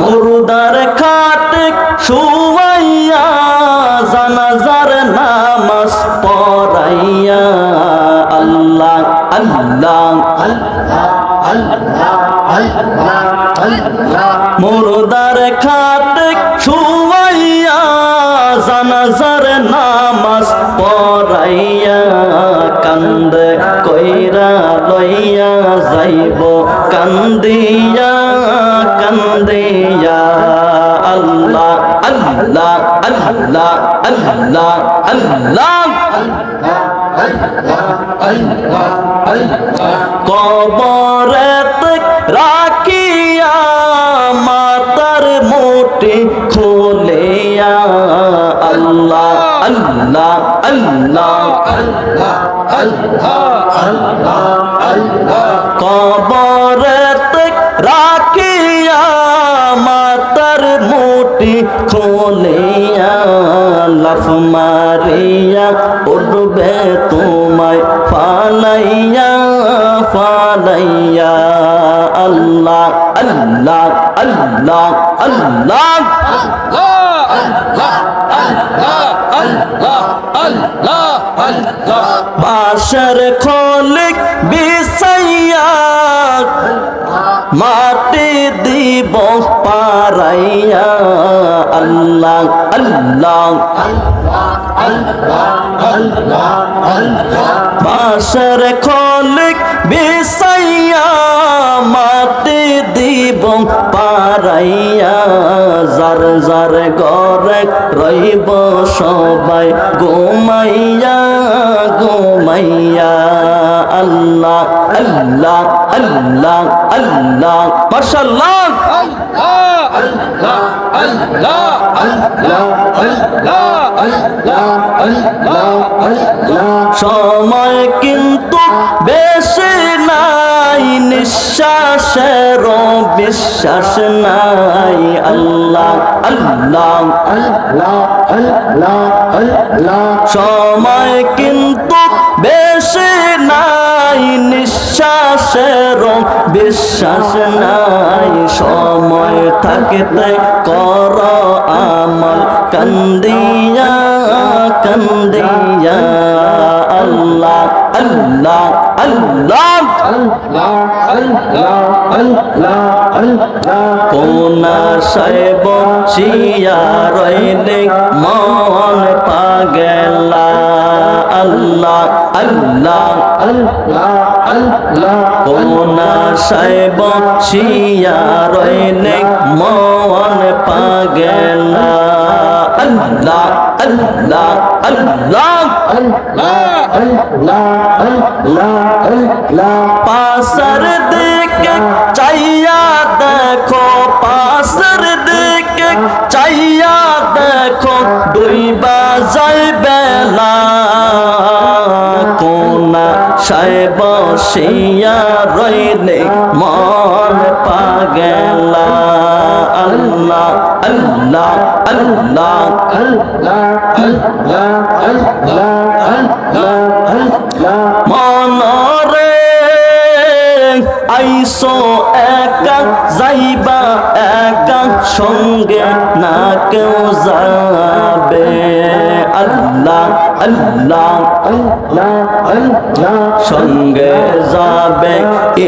মুরুদার খাটে শুয়াইয়া জানাজার নামাজ পড়াইয়া, আল্লাহ আল্লাহ, মুরদার খাটে শুয়াইয়া জানাজার নামাজ পড়াইয়া, কান্দে কইরা লইয়া যাইব। আল্লাহ আল্লাহ আল্লাহ। কবরে রাখিয়া মাতার মোটে খোলিয়া আল্লাহ আল্লাহ আল্লাহ। কবরে রাখিয়া মাতার মোটি খোলিয়া লাফ মারিয়া উঠবে তোমায় ফালাইয়া ফালাইয়া। আল্লাহ আল্লাহ আল্লাহ আল্লাহ। বাসর খোলিক মাটি দিব পারাইয়া আল্লাহ আল্লাহ বাসর খোলিক বিছাইয়া মাটি দিব পারাইয়া, যার যার ঘরে রইব সবাই, ঘুমাইয়া ঘুমাইয়া আল্লাহ আল্লাহ আল্লাহ আল্লাহ। মাশাল্লাহ সময় কিন্তু বেশি নাই নিঃশ্বাসের বিশ্বাস নাই। আল্লাহ আল্লাহ আল্লাহ আল্লাহ আল্লাহ সময় কিন্তু বেশি নাই। নিঃশ্বাসের বিশ্বাস নাই। সময় থাকতে কর আমল কান্দিয়া সাহেব শিয়া রইলে মন পাগেলা। আল্লাহ আল্লাহ কোনা সাহেব শিয়া রইলে মন পাগেলা। আল্লাহ আল্লাহ আল্লাহ পাশর দিকে চাইয়া দেখো, পাশর দিকে চাইয়া দেখো ডুইবা যাই বেলা কোনা শিয়া রইলে মন পাগেলা। আল্লাহ আল্লাহ আল্লাহ মনরে আইসো একা যাইবা একা সঙ্গে না কেউ যাবে আল্লাহ আল্লাহ সঙ্গে যাবে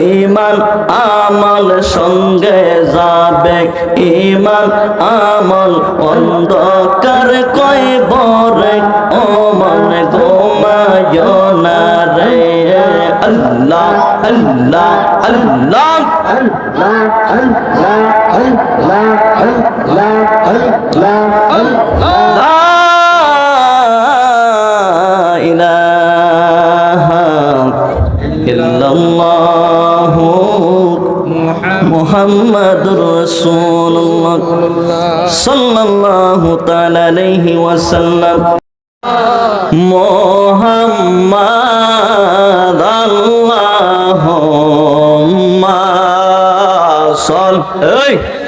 ইমান আমল। সঙ্গে যাবে ইমান আমল। অন্ধকার কই বরে ও মন গোমায় না রে আল্লাহ আল্লাহ আল্লাহ। লা ইলাহা ইল্লাল্লাহু মুহাম্মাদুর রাসূলুল্লাহ সাল্লাল্লাহু তাআলা আলাইহি ওয়াসাল্লাম মোহাম্মদ আল্লাহুম্মা সাল এই ওয়ালা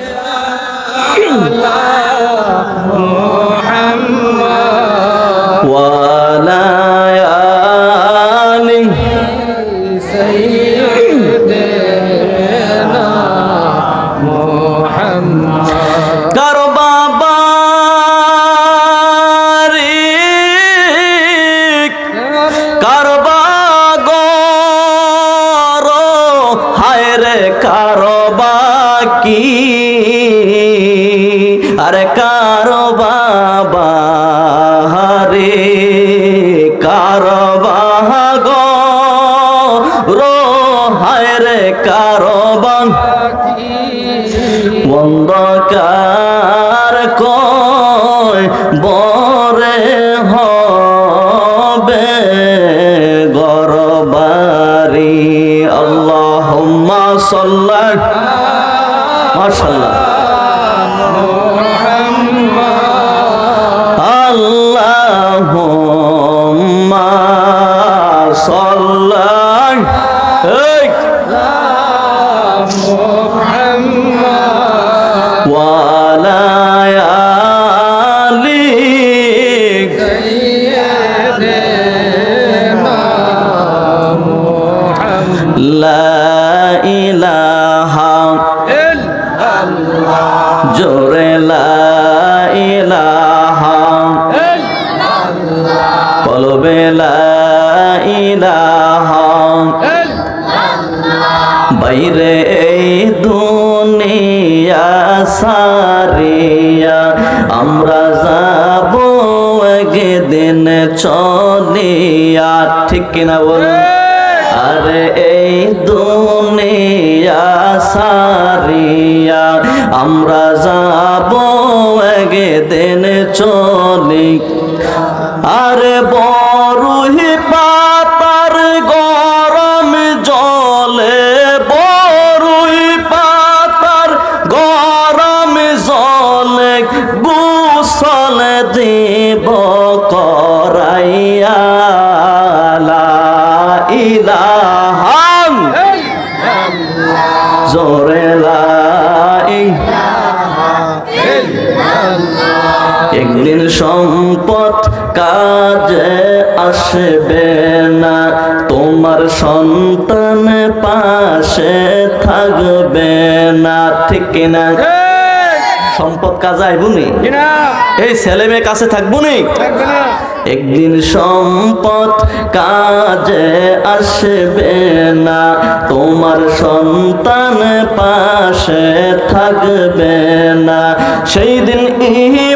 বাকি আরে কারও বাবা রে কারও বাগ রোহায় রে কারও বাং কিনা বলুন। আরে এই দুনিয়া সারিয়া আমরা যাব একদিন চলি। আরে বড় পাতার জোরে একদিন সম্পদ কাজে আসবে না তোমার সন্তান পাশে থাকবে না। ঠিক কিনা? সম্পদ কাজে আইবুনি এই ছেলে মেয়ে কাছে থাকব নি। একদিন সম্পদ কাজে আসবে না তোমার সন্তান পাশে থাকবে না। সেই দিন ইমান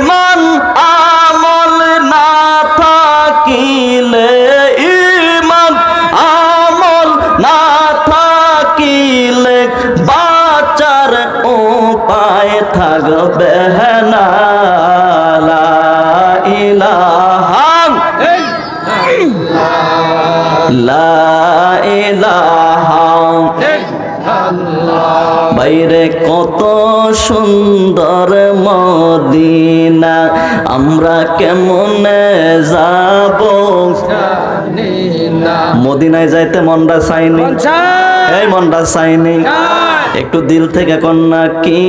বাইরে কত সুন্দর মদিনা আমরা কেমনে যাব? মদিনায় যাইতে মনটা চাইনি এই মনটা চাইনি একটু দিল থেকে কন্যা কি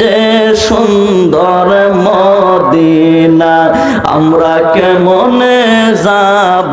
যে সুন্দর মদিনা আমরা কেমনে যাব?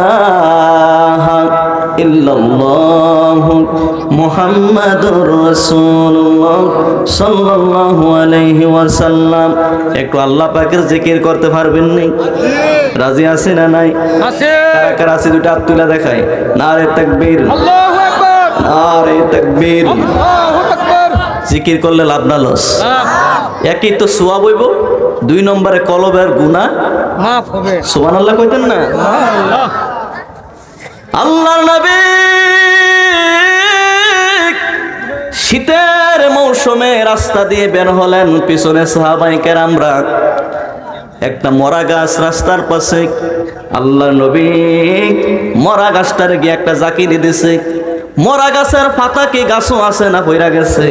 ইলাহা ইল্লাল্লাহ মুহাম্মাদুর রাসূলুল্লাহ সাল্লাল্লাহু আলাইহি ওয়াসাল্লাম। একটু আল্লাহ পাকের জিকির করতে পারবেন নি রাজি আছে না নাই? কারা কারা আছে দুটো হাত তুলে দেখায়। নারে তাকবীর। নারে তাকবীর। জিকির করলে লাভ না লস। একই তো সোয়া বইব দুই নম্বরে কলবের গুণা মাফ হবে। সুবান আল্লাহ কইতেন না? আল্লাহর নবী শীতের মৌসুমে রাস্তা দিয়ে বের হলেন পিছনে সাহাবাই কেরামরা। একটা মরা গাছ রাস্তার পাশে। আল্লাহ নবী মরা গাছটার গিয়ে একটা জাকি দিছে। মরা গাছের পাতা কি গাছও আছে না পইরা গেছে?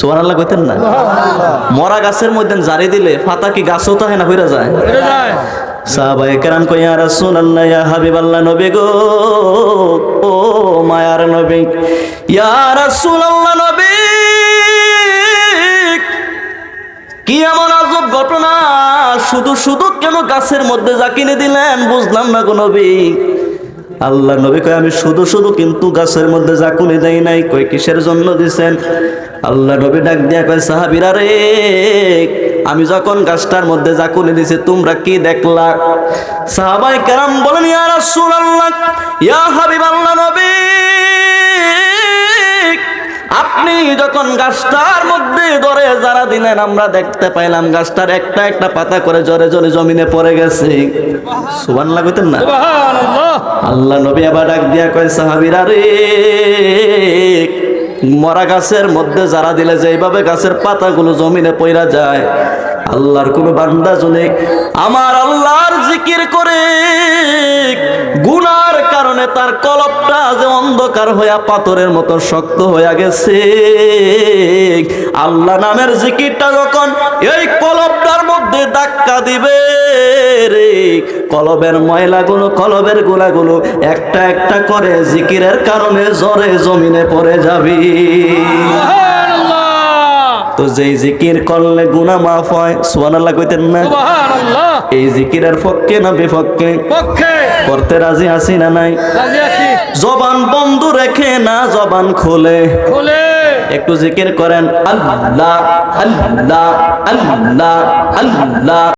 সোহান আল্লাহ কইতেন না? মরা গাছের মধ্যে জারি দিলে পাতা কি গাছও তো হয় না পইরা যায়? সাহাবায়ে কেরাম কই ইয়া রাসূলুল্লাহ ইয়া হাবিবাল্লাহ নবী গো ও মায়ার নবী ইয়া রাসূলুল্লাহ নবী কি এমন আজব ঘটনা? শুধু শুধু কেন গাছের মধ্যে জাকিনে দিলেন বুঝলাম না গো নবী। আল্লাহ নবী কয় আমি শুধু শুধু কিন্তু গাছের মধ্যে জাকুনি দেই নাই কই কিসের জন্য দিছেন? আল্লাহ নবী ডাক দিয়া কয় সাহাবিরা রে আমি যখন গাছটার মধ্যে জাকুনি দিছি তোমরা কি দেখলা? সাহাবাই কেরাম বলেন ইয়া রাসূলুল্লাহ ইয়া হাবিবাল্লাহ নবী আপনি যখন গাছটার মধ্যে ধরে যারা দিলেন আমরা দেখতে পাইলাম গাছটার একটা একটা পাতা করে জরে জরে জমিনে পড়ে গেছে। সুবান লাগাইতেন না? আল্লাহ নবী আবার ডাক দিয়া কয় সাহাবিরা রে মরা গাছের মধ্যে যারা দিলে যে এইভাবে গাছের পাতাগুলো জমিনে পইরা যায় আল্লাহর কোন বান্দা জনে আমার আল্লাহর জিকির করে, গুনার কারণে তার কলপটা যে অন্ধকার হইয়া পাথরের মতো শক্ত হইয়া গেছে। আল্লাহ নামের জিকিরটা যখন এই কলপটার মধ্যে ধাক্কা দিবে রে, কলবের ময়লাগুলো, কলবের গুলাগুলো একটা একটা করে জিকিরের কারণে জ্বরে জমিনে পড়ে যাবি। তো যেই জিকির করলে গুনাহ মাফ হয় সুবহানাল্লাহ কইতেন না? এই জিকিরের পক্ষে না বিপক্ষে? পক্ষে। করতে রাজি আছি না নাই? রাজি আছি। জবান বন্ধ রেখে না জবান খোলে। খোলে। একটু জিকির করেন আল্লাহ আল্লাহ আল্লাহ আল্লাহ।